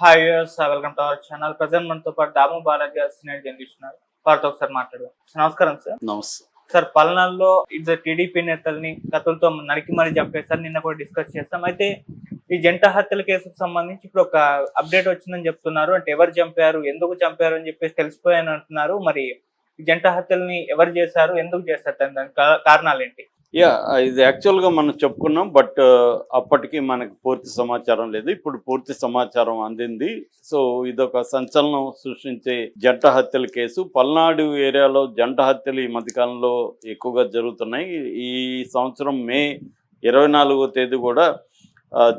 Hi welcome to our channel present మనతో పాటు దాము Balaji senior journalist ఉన్నారు. వారితో ఒకసారి మాట్లాడదాం. నమస్కారం సార్. నమస్తే. సార్ పల్నాడులో ఇద్దరు టీడీపీ నేతల్ని కత్తులతో నరికి మరీ చంపేశారు. నిన్న కూడా డిస్కస్ చేస్తాం అయితే ఈ జంట హత్యల కేసుకు సంబంధించి ఇప్పుడు ఒక అప్డేట్ వచ్చిందని చెప్తున్నారు. అంటే ఎవరు చంపారు ఎందుకు చంపారు అని చెప్పేసి తెలిసిపోయాని అంటున్నారు మరి ఈ జంట హత్యల్ని ఎవరు చేశారు ఎందుకు చేస్తారు దాని కారణాలు ఏంటి యా ఇది యాక్చువల్గా మనం చెప్పుకున్నాం బట్ అప్పటికి మనకు పూర్తి సమాచారం లేదు. ఇప్పుడు పూర్తి సమాచారం అందింది. సో ఇదొక సంచలనం సృష్టించే జంట హత్యల కేసు. పల్నాడు ఏరియాలో జంట హత్యలు ఈ మధ్యకాలంలో ఎక్కువగా జరుగుతున్నాయి. ఈ సంవత్సరం మే ఇరవై నాలుగో తేదీ కూడా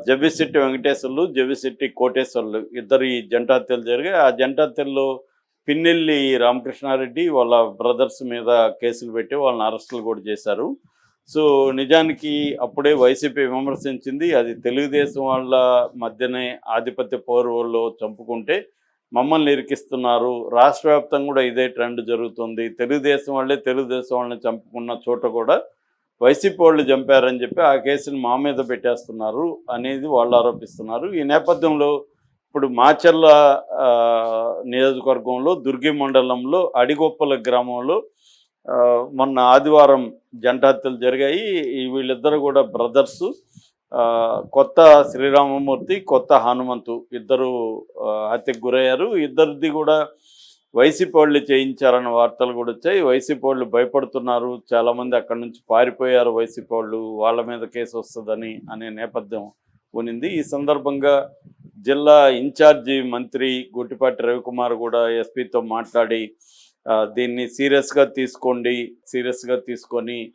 జబిశెట్టి వెంకటేశ్వర్లు జబిశెట్టి కోటేశ్వర్లు ఇద్దరు ఈ జంట హత్యలు జరిగాయి. ఆ జంట హత్యల్లో పిన్నెల్లి రామకృష్ణారెడ్డి వాళ్ళ బ్రదర్స్ మీద కేసులు పెట్టి వాళ్ళని అరెస్టులు కూడా చేశారు. సో నిజానికి అప్పుడే వైసీపీ విమర్శించింది అది తెలుగుదేశం వాళ్ళ మధ్యనే ఆధిపత్య పౌరుల్లో చంపుకుంటే మమ్మల్ని ఇరికిస్తున్నారు. రాష్ట్ర వ్యాప్తంగా కూడా ఇదే ట్రెండ్ జరుగుతుంది. తెలుగుదేశం వాళ్ళే తెలుగుదేశం వాళ్ళని చంపుకున్న చోట కూడా వైసీపీ వాళ్ళు చంపారని చెప్పి ఆ కేసుని మా మీద పెట్టేస్తున్నారు అనేది వాళ్ళు ఆరోపిస్తున్నారు. ఈ నేపథ్యంలో ఇప్పుడు మాచర్ల నియోజకవర్గంలో దుర్గి మండలంలో అడిగొప్పల గ్రామంలో మొన్న ఆదివారం జంట హత్యలు జరిగాయి వీళ్ళిద్దరు కూడా బ్రదర్స్. కొత్త శ్రీరామమూర్తి కొత్త హనుమంతు ఇద్దరు హత్యకు గురయ్యారు. ఇద్దరిది కూడా వైసీపీ వాళ్ళు చేయించారన్న వార్తలు కూడా వచ్చాయి. వైసీపీ వాళ్ళు భయపడుతున్నారు. చాలామంది అక్కడి నుంచి పారిపోయారు వైసీపీ వాళ్ళు వాళ్ళ మీద కేసు వస్తుందని అనే నేపథ్యం ఉనింది. ఈ సందర్భంగా జిల్లా ఇన్ఛార్జి మంత్రి గుట్టిపాటి రవికుమార్ కూడా ఎస్పీతో మాట్లాడి దీన్ని సీరియస్గా తీసుకోండి సీరియస్గా తీసుకొని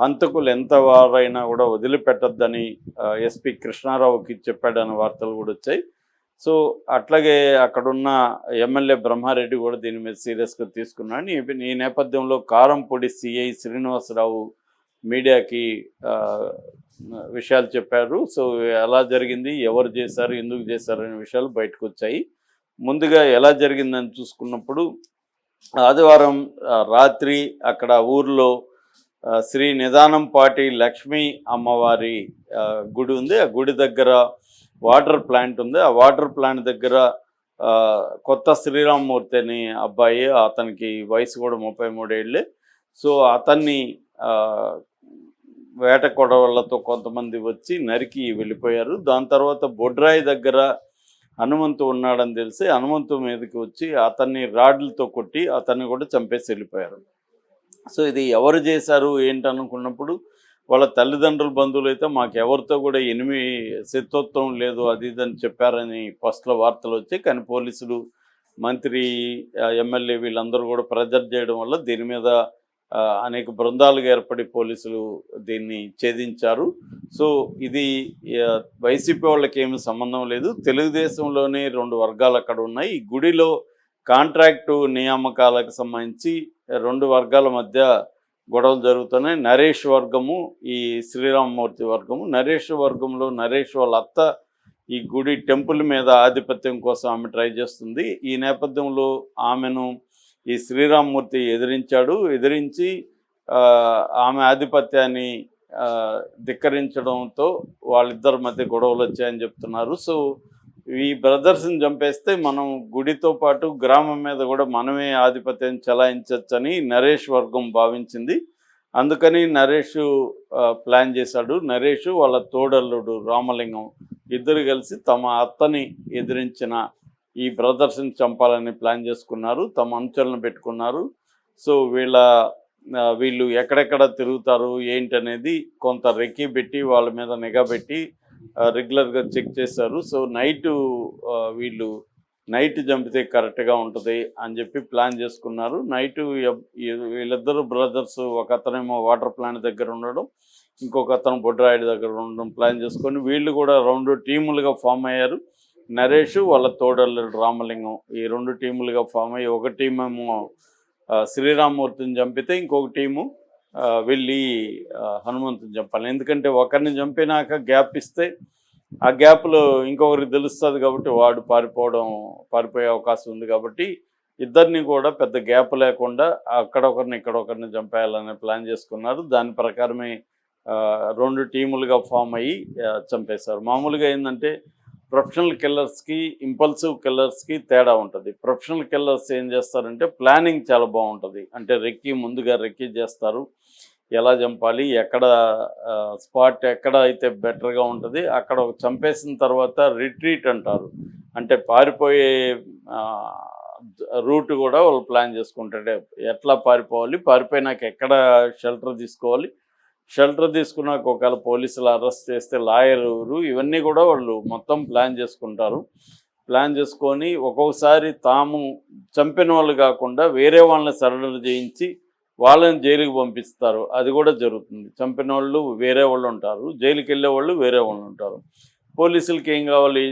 హంతకులు ఎంత వారైనా కూడా వదిలిపెట్టద్దని ఎస్పి కృష్ణారావుకి చెప్పాడన్న వార్తలు కూడా వచ్చాయి. సో అట్లాగే అక్కడున్న ఎమ్మెల్యే బ్రహ్మారెడ్డి కూడా దీని మీద సీరియస్గా తీసుకున్నాడు. ఈ- నేపథ్యంలో కారంపొడి సిఐ శ్రీనివాసరావు మీడియాకి విషయాలు చెప్పారు. సో ఎలా జరిగింది ఎవరు చేశారు ఎందుకు చేశారు అనే విషయాలు బయటకు వచ్చాయి. ముందుగా ఎలా జరిగిందని చూసుకున్నప్పుడు ఆదివారం రాత్రి అక్కడ ఊర్లో శ్రీ నిదానం పాటి లక్ష్మీ అమ్మవారి గుడి ఉంది. ఆ గుడి దగ్గర వాటర్ ప్లాంట్ ఉంది. ఆ వాటర్ ప్లాంట్ దగ్గర కొత్త శ్రీరామ్మూర్తి అని అబ్బాయి అతనికి వయసు కూడా ముప్పై మూడేళ్ళే సో అతన్ని వేట కొడవళ్ళతో కొంతమంది వచ్చి నరికి వెళ్ళిపోయారు. దాని తర్వాత బొడ్రాయి దగ్గర హనుమంతు ఉన్నాడని తెలిసి హనుమంతు మీదకి వచ్చి అతన్ని రాడ్లతో కొట్టి అతన్ని కూడా చంపేసి వెళ్ళిపోయారు. సో ఇది ఎవరు చేశారు ఏంటి అనుకున్నప్పుడు వాళ్ళ తల్లిదండ్రుల బంధువులు అయితే మాకు ఎవరితో కూడా ఎనిమి శత్రుత్వం లేదు అది ఇది అని చెప్పారని ఫస్ట్లో వార్తలు వచ్చాయి కానీ పోలీసులు మంత్రి ఎమ్మెల్యే వీళ్ళందరూ కూడా ప్రెజర్ చేయడం వల్ల దీని మీద అనేక బృందాలుగా ఏర్పడి పోలీసులు దీన్ని ఛేదించారు. సో ఇది వైసీపీ వాళ్ళకి ఏమి సంబంధం లేదు. తెలుగుదేశంలోనే రెండు వర్గాలు అక్కడ ఉన్నాయి. ఈ గుడిలో కాంట్రాక్టు నియామకాలకు సంబంధించి రెండు వర్గాల మధ్య గొడవలు జరుగుతున్నాయి. నరేష్ వర్గము ఈ శ్రీరామమూర్తి వర్గము. నరేష్ వర్గంలో నరేష్ వాళ్ళ అత్త ఈ గుడి టెంపుల్ మీద ఆధిపత్యం కోసం ఆమె ట్రై చేస్తుంది. ఈ నేపథ్యంలో ఆమెను ఈ శ్రీరామ్మూర్తి ఎదిరించాడు ఎదిరించి ఆమె ఆధిపత్యాన్ని ధిక్కరించడంతో వాళ్ళిద్దరి మధ్య గొడవలు వచ్చాయని చెప్తున్నారు. సో ఈ బ్రదర్స్ని చంపేస్తే మనం గుడితో పాటు గ్రామం మీద కూడా మనమే ఆధిపత్యం చెలాయించవచ్చని నరేష్ వర్గం భావించింది. అందుకని నరేష్ ప్లాన్ చేశాడు. నరేష్ వాళ్ళ తోడల్లుడు రామలింగం ఇద్దరు కలిసి తమ అత్తని ఎదిరించిన ఈ బ్రదర్స్ని చంపాలని ప్లాన్ చేసుకున్నారు. తమ అనుచరులను పెట్టుకున్నారు. సో వీళ్ళ వీళ్ళు ఎక్కడెక్కడ తిరుగుతారు ఏంటనేది కొంత రెక్కి పెట్టి వాళ్ళ మీద నిఘా పెట్టి రెగ్యులర్గా చెక్ చేశారు. సో నైట్ వీళ్ళు నైట్ చంపితే కరెక్ట్గా ఉంటుంది అని చెప్పి ప్లాన్ చేసుకున్నారు. నైట్ వీళ్ళిద్దరు బ్రదర్స్ ఒక అతనేమో వాటర్ ప్లాంట్ దగ్గర ఉండడం ఇంకొక అతను బొడ్రాయిడ్ దగ్గర ఉండడం ప్లాన్ చేసుకొని వీళ్ళు కూడా రెండు టీములుగా ఫామ్ అయ్యారు. నరేష్ వాళ్ళ తోడల్లుడు రామలింగం. ఈ రెండు టీములుగా ఫామ్ అయ్యి ఒక టీమేమో శ్రీరామూర్తిని చంపితే ఇంకొక టీము వెళ్ళి హనుమంతుని చంపాలి. ఎందుకంటే ఒకరిని చంపినాక గ్యాప్ ఇస్తే ఆ గ్యాప్లో ఇంకొకరికి తెలుస్తుంది కాబట్టి వాడు పారిపోవడం పారిపోయే అవకాశం ఉంది కాబట్టి ఇద్దరిని కూడా పెద్ద గ్యాప్ లేకుండా అక్కడ ఒకరిని ఇక్కడ ఒకరిని చంపేయాలనే ప్లాన్ చేసుకున్నారు. దాని ప్రకారమే రెండు టీములుగా ఫామ్ అయ్యి చంపేశారు. మామూలుగా ఏంటంటే ప్రొఫెషనల్ కిల్లర్స్కి ఇంపల్సివ్ కిల్లర్స్కి తేడా ఉంటుంది. ప్రొఫెషనల్ కిల్లర్స్ ఏం చేస్తారంటే ప్లానింగ్ చాలా బాగుంటుంది. అంటే రెక్కి ముందుగా రెక్కి చేస్తారు. ఎలా చంపాలి ఎక్కడ స్పాట్ ఎక్కడ అయితే బెటర్గా ఉంటుంది అక్కడ చంపేసిన తర్వాత రిట్రీట్ అంటారు. అంటే పారిపోయే రూట్ కూడా వాళ్ళు ప్లాన్ చేసుకుంటారు. ఎట్లా పారిపోవాలి పారిపోయినాక ఎక్కడ షెల్టర్ తీసుకోవాలి షెల్టర్ తీసుకున్నాక ఒకవేళ పోలీసులు అరెస్ట్ చేస్తే లాయర్ ఇవన్నీ కూడా వాళ్ళు మొత్తం ప్లాన్ చేసుకుంటారు. ప్లాన్ చేసుకొని ఒక్కొక్కసారి తాము చంపిన వాళ్ళు కాకుండా వేరే వాళ్ళని సరెండర్ చేయించి వాళ్ళని జైలుకి పంపిస్తారు. అది కూడా జరుగుతుంది. చంపిన వాళ్ళు వేరే వాళ్ళు ఉంటారు. జైలుకి వెళ్ళే వాళ్ళు వేరే వాళ్ళు ఉంటారు. పోలీసులకి ఏం కావాలి?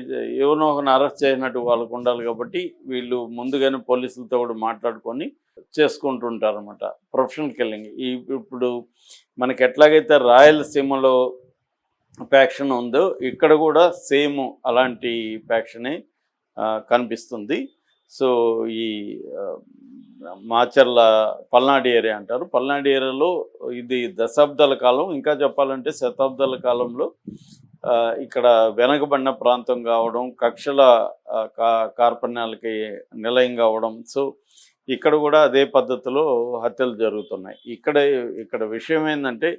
ఎవరినో ఒకరిని అరెస్ట్ చేసినట్టు వాళ్ళకు ఉండాలి కాబట్టి వీళ్ళు ముందుగానే పోలీసులతో కూడా మాట్లాడుకొని చేసుకుంటుంటారు అనమాట ప్రొఫెషనల్ కిల్లింగ్. ఈ ఇప్పుడు మనకి ఎట్లాగైతే రాయలసీమలో ప్యాక్షన్ ఉందో ఇక్కడ కూడా సేమ్ అలాంటి ప్యాక్షనే కనిపిస్తుంది. సో ఈ మాచర్ల పల్నాడు ఏరియా అంటారు. పల్నాడు ఏరియాలో ఇది దశాబ్దాల కాలం ఇంకా చెప్పాలంటే శతాబ్దాల కాలంలో ఇక్కడ వెనకబడిన ప్రాంతం కావడం కక్షల కా- కార్పణ్యాలకి నిలయం కావడం సో ఇక్కడ కూడా అదే పద్ధతిలో హత్యలు జరుగుతున్నాయి. ఇక్కడ ఇక్కడ విషయం ఏంటంటే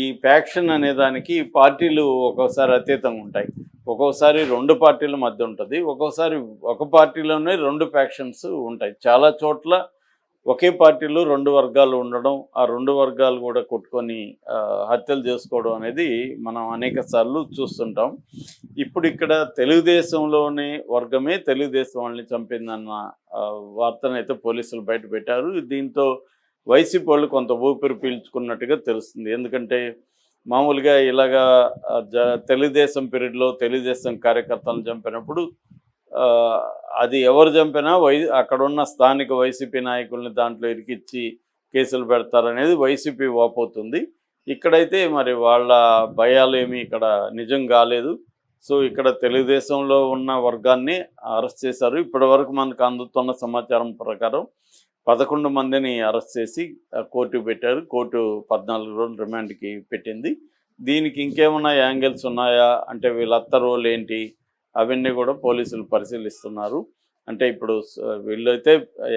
ఈ ఫ్యాక్షన్ అనే దానికి పార్టీలు ఒక్కోసారి అతీతంగా ఉంటాయి. ఒక్కోసారి రెండు పార్టీల మధ్య ఉంటుంది ఒక్కోసారి ఒక పార్టీలోనే రెండు ఫ్యాక్షన్స్ ఉంటాయి. చాలా చోట్ల ఒకే పార్టీలో రెండు వర్గాలు ఉండడం ఆ రెండు వర్గాలు కూడా కొట్టుకొని హత్యలు చేసుకోవడం అనేది మనం అనేక సార్లు చూస్తుంటాం. ఇప్పుడు ఇక్కడ తెలుగుదేశంలోని వర్గమే తెలుగుదేశం వాళ్ళని చంపిందన్న ఆ, వార్తనైతే పోలీసులు బయట పెట్టారు. దీంతో వైసీపీ వాళ్ళు కొంత ఊపిరి పీల్చుకున్నట్టుగా తెలుస్తుంది. ఎందుకంటే మామూలుగా ఇలాగా జ తెలుగుదేశం పీరియడ్లో తెలుగుదేశం కార్యకర్తలను చంపినప్పుడు అది ఎవరు చంపినా వై అక్కడ ఉన్న స్థానిక వైసీపీ నాయకుల్ని దాంట్లో ఇరికిచ్చి కేసులు పెడతారనేది వైసీపీ వాపోతుంది. ఇక్కడైతే మరి వాళ్ళ భయాలు ఏమీ ఇక్కడ నిజం కాలేదు. సో ఇక్కడ తెలుగుదేశంలో ఉన్న వర్గాన్ని అరెస్ట్ చేశారు. ఇప్పటి వరకు మనకు అందుతున్న సమాచారం ప్రకారం పదకొండు మందిని అరెస్ట్ చేసి కోర్టు కోర్టుకు పెట్టారు. కోర్టు పద్నాలుగు రోజులు రిమాండ్కి పెట్టింది. దీనికి ఇంకేమైనా యాంగిల్స్ ఉన్నాయా? అంటే వీళ్ళ అత్త రోల్ ఏంటి? అవన్నీ కూడా పోలీసులు పరిశీలిస్తున్నారు. అంటే ఇప్పుడు వీళ్ళైతే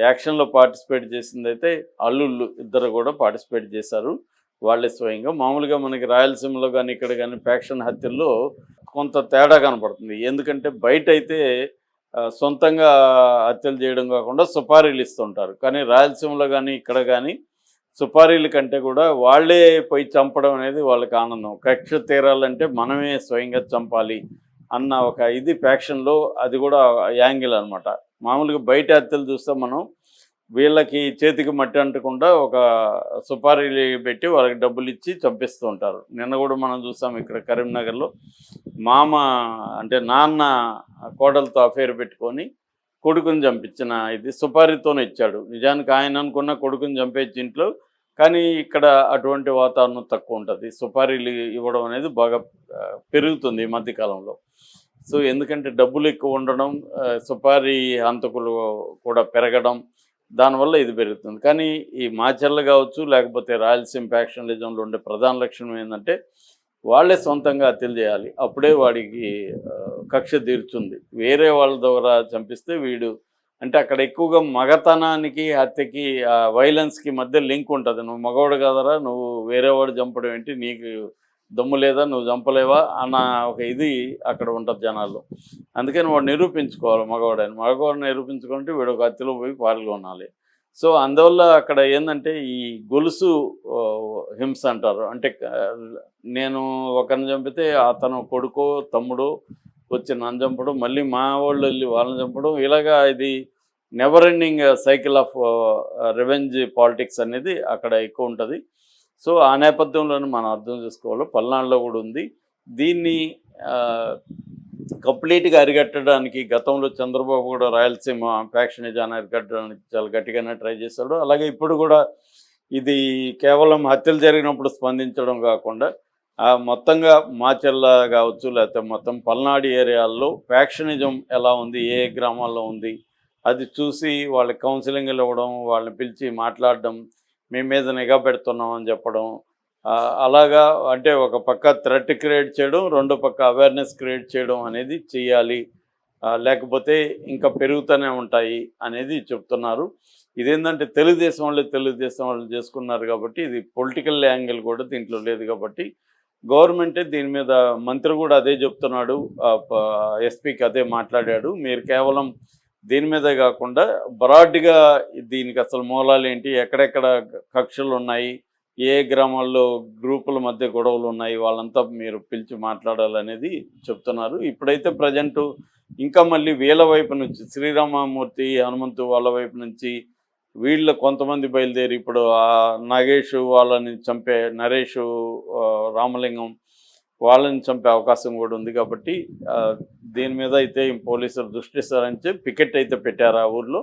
యాక్షన్లో పార్టిసిపేట్ చేసింది అయితే అల్లుళ్ళు ఇద్దరు కూడా పార్టిసిపేట్ చేశారు. వాళ్ళే స్వయంగా. మామూలుగా మనకి రాయలసీమలో కానీ ఇక్కడ కానీ ఫ్యాక్షన్ హత్యల్లో కొంత తేడా కనపడుతుంది. ఎందుకంటే బయట అయితే సొంతంగా హత్యలు చేయడం కాకుండా సుపారీలు ఇస్తుంటారు. కానీ రాయలసీమలో కానీ ఇక్కడ కానీ సుపారీల కంటే కూడా వాళ్ళే పోయి చంపడం అనేది వాళ్ళకి ఆనందం. కక్ష తీరాలంటే మనమే స్వయంగా చంపాలి. అన్న ఒక ఇది ఫ్యాక్షన్లో అది కూడా యాంగిల్ అన్నమాట. మామూలుగా బయట హత్యలు చూస్తే మనం వీళ్ళకి చేతికి మట్టి అంటకుండా ఒక సుపారీలు పెట్టి వాళ్ళకి డబ్బులు ఇచ్చి చంపిస్తూ ఉంటారు. నిన్న కూడా మనం చూసాం ఇక్కడ కరీంనగర్లో మామ అంటే నాన్న కోడలతో అఫేర్ పెట్టుకొని కొడుకుని చంపించిన ఇది సుపారీతోనే ఇచ్చాడు. నిజానికి ఆయన అనుకున్న కొడుకుని చంపేసి ఇంట్లో కానీ ఇక్కడ అటువంటి వాతావరణం తక్కువ ఉంటుంది. సుపారీలు ఇవ్వడం అనేది బాగా పెరుగుతుంది ఈ మధ్యకాలంలో సో ఎందుకంటే డబ్బులు ఎక్కువ ఉండడం సుపారీ హంతకులు కూడా పెరగడం దానివల్ల ఇది పెరుగుతుంది. కానీ ఈ మాచర్లు కావచ్చు లేకపోతే రాయలసీమ ఫ్యాక్షనలిజంలో ఉండే ప్రధాన లక్షణం ఏంటంటే వాళ్ళే సొంతంగా హత్యలు చేయాలి. అప్పుడే వాడికి కక్ష తీర్చుంది వేరే వాళ్ళ ద్వారా చంపిస్తే వీడు అంటే అక్కడ ఎక్కువగా మగతనానికి హత్యకి ఆ వైలెన్స్కి మధ్య లింక్ ఉంటుంది. నువ్వు మగవాడు కదరా నువ్వు వేరే వాడు చంపడం ఏంటి నీకు దమ్ము లేదా నువ్వు చంపలేవా అన్న ఒక ఇది అక్కడ ఉంటుంది జనాల్లో. అందుకని వాడు నిరూపించుకోవాలి మగవాడని. మగవాడిని నిరూపించుకుంటే వీడు ఒక హత్యలో పోయి పాల్గొనాలి. సో అందువల్ల అక్కడ ఏంటంటే ఈ గొలుసు హింస అంటారు. అంటే నేను ఒకరిని చంపితే అతను కొడుకో తమ్ముడు వచ్చి నన్ను చంపడం మళ్ళీ మా వాళ్ళు వెళ్ళి వాళ్ళని చంపడం ఇలాగా ఇది never ending cycle of revenge politics అనేది అక్కడ ఎక్కువ ఉంటుంది. సో ఆ నేపథ్యంలోనే మనం అర్థం చేసుకోవాలి. పల్నాడులో కూడా ఉంది. దీన్ని కంప్లీట్గా అరికట్టడానికి గతంలో చంద్రబాబు కూడా రాయలసీమ ఫ్యాక్షనిజాన్ని అరికట్టడానికి చాలా గట్టిగానే ట్రై చేశాడు. అలాగే ఇప్పుడు కూడా ఇది కేవలం హత్యలు జరిగినప్పుడు స్పందించడం కాకుండా మొత్తంగా మాచెల్ల కావచ్చు లేకపోతే మొత్తం పల్నాడు ఏరియాల్లో ఫ్యాక్షనిజం ఎలా ఉంది? ఏ గ్రామాల్లో ఉంది? అది చూసి వాళ్ళ కౌన్సిలింగ్లు ఇవ్వడం వాళ్ళని పిలిచి మాట్లాడడం మీ మీద నిఘా పెడుతున్నాం అని చెప్పడం. అలాగా అంటే ఒక పక్క థ్రెట్ క్రియేట్ చేయడం రెండో పక్క అవేర్నెస్ క్రియేట్ చేయడం అనేది చేయాలి. లేకపోతే ఇంకా పెరుగుతూనే ఉంటాయి అనేది చెప్తున్నారు. ఇదేంటంటే తెలుగుదేశం వాళ్ళు తెలుగుదేశం వాళ్ళు చేసుకున్నారు కాబట్టి ఇది పొలిటికల్ యాంగిల్ కూడా దీంట్లో లేదు కాబట్టి గవర్నమెంటే దీని మీద మంత్రి కూడా అదే చెప్తున్నాడు. ఎస్పీకి అదే మాట్లాడాడు. మీరు కేవలం దీని మీదే కాకుండా బ్రాడ్గా దీనికి అసలు మూలాలు ఏంటి? ఎక్కడెక్కడ కక్షలు ఉన్నాయి? ఏ గ్రామాల్లో గ్రూపుల మధ్య గొడవలు ఉన్నాయి? వాళ్ళంతా మీరు పిలిచి మాట్లాడాలనేది చెప్తున్నారు. ఇప్పుడైతే ప్రజెంట్ ఇంకా మళ్ళీ వీళ్ళ వైపు నుంచి శ్రీరామమూర్తి హనుమంతు వాళ్ళ వైపు నుంచి వీళ్ళ కొంతమంది బయలుదేరి ఇప్పుడు ఆ నాగేష్ వాళ్ళని చంపే నరేష్ రామలింగం వాళ్ళని చంపే అవకాశం కూడా ఉంది కాబట్టి దీని మీద అయితే పోలీసులు దృష్టి చెప్పి పికెట్ అయితే పెట్టారు ఆ ఊర్లో.